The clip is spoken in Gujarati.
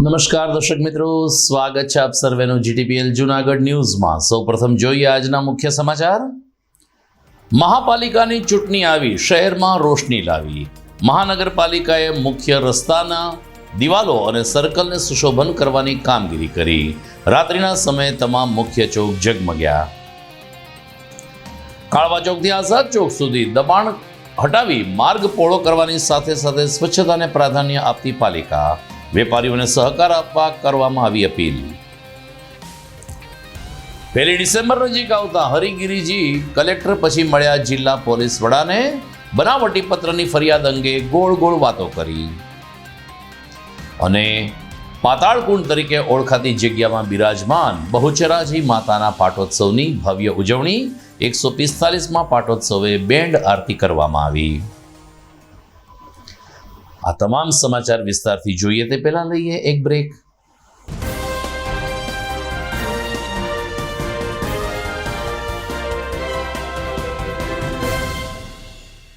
નમસ્કાર દર્શક મિત્રો, સ્વાગત છે આપ સર્વેનું જીટીપીએલ જુનાગઢ ન્યૂઝમાં. સૌપ્રથમ જોઈએ આજના મુખ્ય સમાચાર. મહાપાલિકાની ચૂંટણી આવી, શહેરમાં રોશની લાવી. મહાનગરપાલિકાએ મુખ્ય રસ્તાના દિવાલો અને સર્કલને સુશોભન કરવાની કામગીરી કરી. રાત્રિના સમયે તમામ મુખ્ય ચોક ઝગમગ્યા. કાળવા ચોકથી આઝાદ ચોક સુધી દબાણ હટાવી માર્ગ પહોળો કરવાની સાથે સાથે સ્વચ્છતાને પ્રાધાન્ય આપતી પાલિકા. વેપારીઓને સહકાર આપવા કરવામાં આવી અપીલ. પહેલી ડિસેમ્બર નજીક આવતા હરિગીરીજી કલેક્ટર પછી મળ્યા જિલ્લા પોલીસ વડાને બનાવટી પત્રની ફરિયાદ અંગે ગોળ ગોળ વાતો કરી. અને પાતાળકુંડ તરીકે ઓળખાતી જગ્યામાં બિરાજમાન બહુચરાજી માતાના પાટોત્સવની ભવ્ય ઉજવણી એકસો પિસ્તાલીસમાં પાટોત્સવે બેન્ડ આરતી કરવામાં આવી. આ તમામ સમાચાર વિસ્તારથી જોઈએ તે પહેલા લઈએ એક બ્રેક